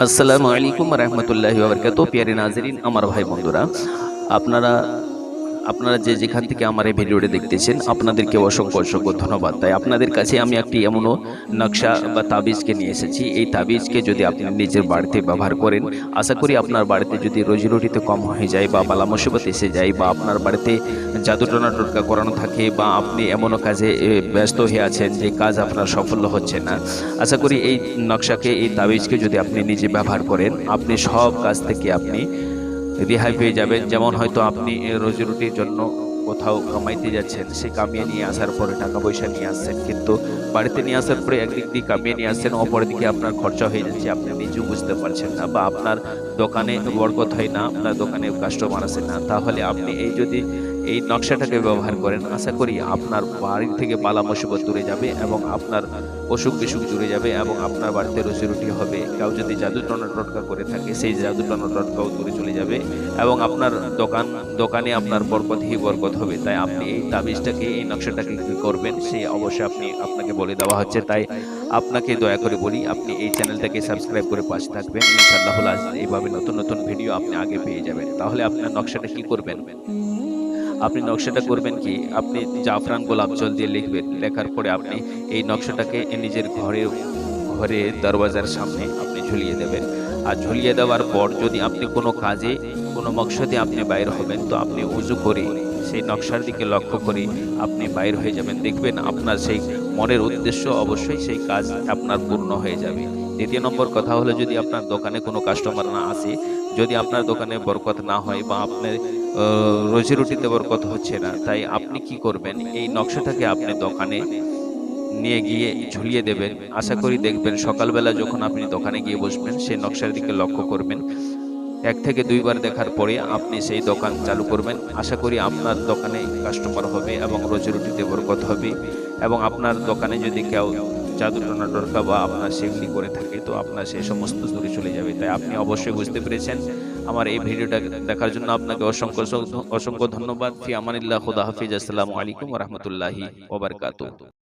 আসসালামু আলাইকুম রহমতুল্লাহ বরকাত প্যারে নাজরিন আমার ভাই বন্ধুরা আপনারা আপনারা যে যেখান থেকে আমার এই ভিডিওটি দেখতেছেন, আপনাদেরকে অসংখ্য অসংখ্য ধন্যবাদ। তাই আপনাদের কাছে আমি একটি এমনও নকশা বা তাবিজকে নিয়ে এসেছি। এই তাবিজকে যদি আপনি নিজের বাড়িতে ব্যবহার করেন, আশা করি আপনার বাড়িতে যদি রুটিতে কম হয়ে যায় বা বালা মুসিবত এসে যায় বা আপনার বাড়িতে জাদু টনা টোটকা করানো থাকে বা আপনি এমনও কাজে ব্যস্ত হয়ে আছেন যে কাজ আপনার সফল হচ্ছে না, আশা করি এই নকশাকে, এই তাবিজকে যদি আপনি নিজে ব্যবহার করেন, আপনি সব কাজ থেকে আপনি রেহাই পেয়ে যাবেন। যেমন হয়তো আপনি রোজি রুটির জন্য কোথাও কামাইতে যাচ্ছেন, সে কামিয়ে নিয়ে আসার পরে টাকা পয়সা নিয়ে আসছেন, কিন্তু বাড়িতে নিয়ে আসার পরে একদিক দিয়ে কামিয়ে নিয়ে আসছেন অপরের দিকে আপনার খরচা হয়ে যাচ্ছে, আপনি নিজেও বুঝতে পারছেন না বা আপনার দোকানে বরকত হয় না, আপনার দোকানে কাস্টমার আসে না। তাহলে আপনি এই যদি এই নকশাটাকে ব্যবহার করেন। আশা করি আপনার বাড়ি থেকে বালা মুসিবত দূরে যাবে এবং আপনার অসুখ বিসুখ দূরে যাবে এবং আপনার বাড়িতে রুজি রুটি হবে। কেউ যদি জাদু টনা টটকা করে থাকে, সেই জাদু টনা টটকাও দূরে চলে যাবে এবং আপনার দোকান, দোকানে আপনার বরকত হি বরকত হবে। তাই আপনি এই তাবিজটাকে, এই নকশাটাকে কি করবেন সেই অবশ্যই আপনি, আপনাকে বলে দেওয়া হচ্ছে। তাই আপনাকে দয়া করে বলি, আপনি এই চ্যানেলটাকে সাবস্ক্রাইব করে পাশে থাকবেন। ইনশাআল্লাহ এইভাবে নতুন নতুন ভিডিও আপনি আগে পেয়ে যাবেন। তাহলে আপনার নকশাটা কি করবেন? আপনি নকশাটা করবেন কি? আপনি জাফরান গোলাপ জল দিয়ে লিখবেন লেখার পরে আপনি এই নকশাটাকে নিজের ঘরে ঘরে দরওয়াজার সামনে আপনি ঝুলিয়ে দেবেন। আর ঝুলিয়ে দেওয়ার পর যদি আপনি কোনো কাজে, কোনো মকসদে আপনি বাইর হবেন, তো আপনি উজু করে সেই নকশার দিকে লক্ষ্য করে আপনি বাইর হয়ে যাবেন। দেখবেন আপনার সেই মনের উদ্দেশ্য অবশ্যই সেই কাজ আপনার পূর্ণ হয়ে যাবে। দ্বিতীয় নম্বর কথা হলো যদি আপনার দোকানে কোনো কাস্টমার না আসে, যদি আপনার দোকানে বরকত না হয় বা আপনার আহ, রুটি দেওয়ার কথা হচ্ছে না। তাই আপনি কি করবেন? এই নকশাটাকে আপনি দোকানে নিয়ে গিয়ে ঝুলিয়ে দেবেন। আশা করি দেখবেন সকালবেলা যখন আপনি দোকানে গিয়ে বসবেন সেই নকশার দিকে লক্ষ্য করবেন। এক থেকে দুইবার দেখার পরে আপনি সেই দোকান চালু করবেন। আশা করি আপনার দোকানে কাস্টমার হবে এবং রোজি রুটিতে বরকত হবে। এবং আপনার দোকানে যদি কেউ জাদু টানা দরকার বা আপনার সেফটি করে থাকে তো আপনার সেই সমস্ত দূরে চলে যাবে। তাই আপনি অবশ্যই বুঝতে পেরেছেন আমার এই ভিডিওটা দেখার জন্য আপনাকে অসংখ্য অসংখ্য- ধন্যবাদ। ফি আমানিল্লাহ, খুদা হাফিজ। আসসালামু আলাইকুম রহমতুল্লাহি ওবরকাতু